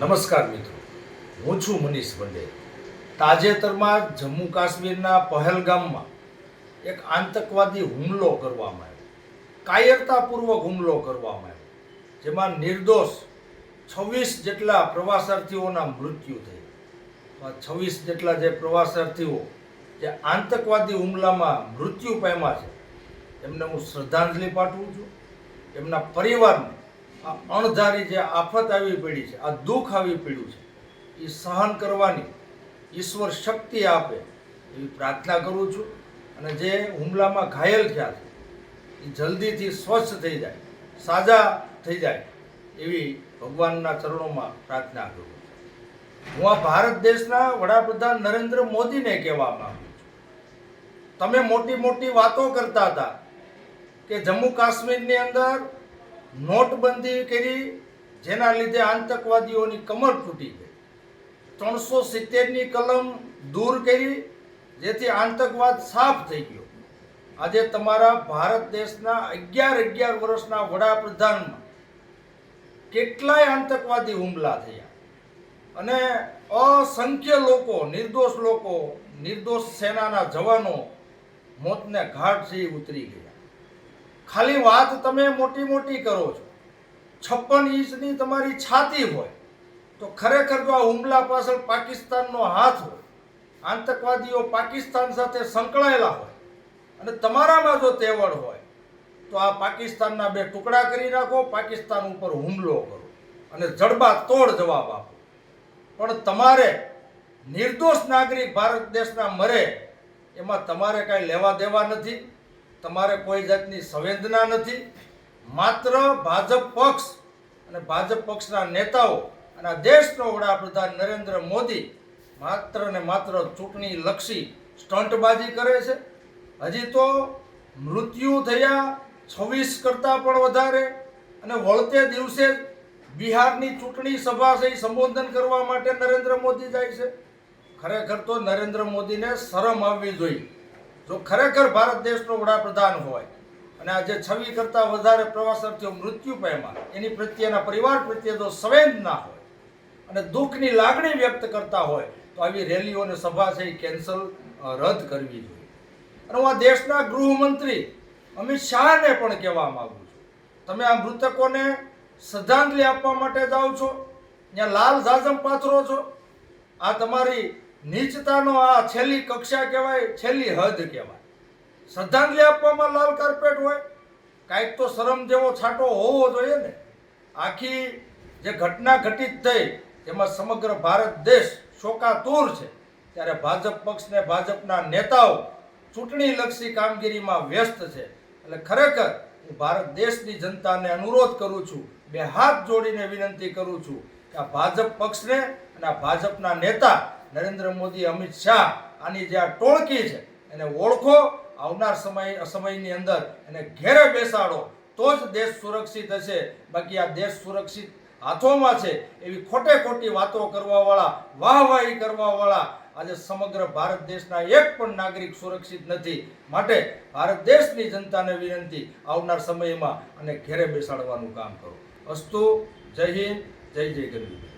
નમસ્કાર મિત્રો. હું છું મનીષ પંડે તાજેતરમાં જમ્મુ કાશ્મીરના પહેલગામમાં એક આતંકવાદી હુમલો કરવામાં આવ્યો. કાયરતાપૂર્વક હુમલો કરવામાં આવ્યો, જેમાં નિર્દોષ છવ્વીસ જેટલા પ્રવાસાર્થીઓના મૃત્યુ થયા. છવ્વીસ જેટલા જે પ્રવાસાર્થીઓ જે આતંકવાદી હુમલામાં મૃત્યુ પામ્યા છે, એમને હું શ્રદ્ધાંજલિ પાઠવું છું. એમના પરિવારને આ અણધારી જે આફત આવી પડી છે, આ દુઃખ આવી પડ્યું છે, એ સહન કરવાની ઈશ્વર શક્તિ આપે, એવી પ્રાર્થના કરું છું. અને જે હુમલામાં ઘાયલ થયા છે, એ જલ્દીથી સ્વસ્થ થઈ જાય, સાજા થઈ જાય, એવી ભગવાનના ચરણોમાં પ્રાર્થના કરું છું. હું આ ભારત દેશના વડાપ્રધાન નરેન્દ્ર મોદીને કહેવા માંગુ છું. તમે મોટી મોટી વાતો કરતા હતા કે જમ્મુ કાશ્મીરની અંદર નોટબંધી કરી, જેના લીધે આતંકવાદીઓની કમર તૂટી ગઈ. ત્રણસો સિત્તેરની કલમ દૂર કરી, જેથી આતંકવાદ સાફ થઈ ગયો. આજે તમારા ભારત દેશના અગિયાર અગિયાર વર્ષના વડાપ્રધાનમાં કેટલાય આતંકવાદી હુમલા થયા. અને અસંખ્ય લોકો, નિર્દોષ લોકો, નિર્દોષ સેનાના જવાનો મોતને ઘાટથી ઉતરી ગયા ખાલી વાત તમે મોટી મોટી કરો છો. છપ્પન ઇંચની તમારી છાતી હોય તો ખરેખર જો આ હુમલા પાછળ પાકિસ્તાનનો હાથ હોય, આતંકવાદીઓ પાકિસ્તાન સાથે સંકળાયેલા હોય અને તમારામાં જો તેવડ હોય, તો આ પાકિસ્તાનના બે ટુકડા કરી નાખો, પાકિસ્તાન ઉપર હુમલો કરો અને જડબા તોડ જવાબ આપો. પણ તમારે નિર્દોષ નાગરિક ભારત દેશના મરે, એમાં તમારે કાંઈ લેવા દેવા નથી. તમારે કોઈ જાતની સંવેદના નથી. માત્ર ભાજપ પક્ષ અને ભાજપ પક્ષના નેતાઓ અને દેશનો વડાપ્રધાન નરેન્દ્ર મોદી માત્ર ને માત્ર ચૂંટણી લક્ષી સ્ટંટબાજી કરે છે. હજી તો મૃત્યુ થયા છવ્વીસ કરતાં પણ વધારે અને વળતે દિવસે બિહારની ચૂંટણી સભા છે એ સંબોધન કરવા માટે નરેન્દ્ર મોદી જાય છે. ખરેખર તો નરેન્દ્ર મોદીને શરમ આવવી જોઈએ. જો ખરેખર ભારત દેશનો વડાપ્રધાન હોય અને આજે છવ્વી કરતાં વધારે પ્રવાસાર્થીઓ મૃત્યુ પામ્યા, એની પ્રત્યેના પરિવાર પ્રત્યે જો સંવેદના હોય અને દુઃખની લાગણી વ્યક્ત કરતા હોય, તો આવી રેલીઓ અને સભા છે એ કેન્સલ રદ કરવી જોઈએ. અને હું આ દેશના ગૃહમંત્રી અમિત શાહને પણ કહેવા માગું છું. તમે આ મૃતકોને શ્રદ્ધાંજલિ આપવા માટે જાઓ છો? ત્યાં લાલ જાજમ પાથરો છો? આ તમારી નીચતાનો આ છેલ્લી કક્ષા કહેવાય, છેલ્લી હદ કહેવાય. શ્રદ્ધાંજલિ આપવામાં લાલ કાર્પેટ હોય, કાંઈક તો શરમ જેવો છાંટો હોવો જોઈએ ને. આખી જે ઘટના ઘટિત થઈ તેમાં સમગ્ર ભારત દેશ શોકાતુર છે. ત્યારે ભાજપ પક્ષને ભાજપના નેતાઓ ચૂંટણીલક્ષી કામગીરીમાં વ્યસ્ત છે. એટલે ખરેખર હું ભારત દેશની જનતાને અનુરોધ કરું છું, બે હાથ જોડીને વિનંતી કરું છું કે આ ભાજપ પક્ષને અને આ ભાજપના નેતા નરેન્દ્ર મોદી, અમિત શાહ આની જે આ ટોળકી છે, એને ઓળખો. આવનાર સમય, સમયની અંદર એને ઘેરે બેસાડો. તો જ દેશ સુરક્ષિત હશે. બાકી આ દેશ સુરક્ષિત હાથોમાં છે એવી ખોટે ખોટી વાતો કરવાવાળા, વાહવાહી કરવાવાળા આજે સમગ્ર ભારત દેશના એક પણ નાગરિક સુરક્ષિત નથી. માટે ભારત દેશની જનતાને વિનંતી, આવનાર સમયમાં અને ઘેરે બેસાડવાનું કામ કરો. અસ્તુ, જય હિન્દ, જય જય ગરવી.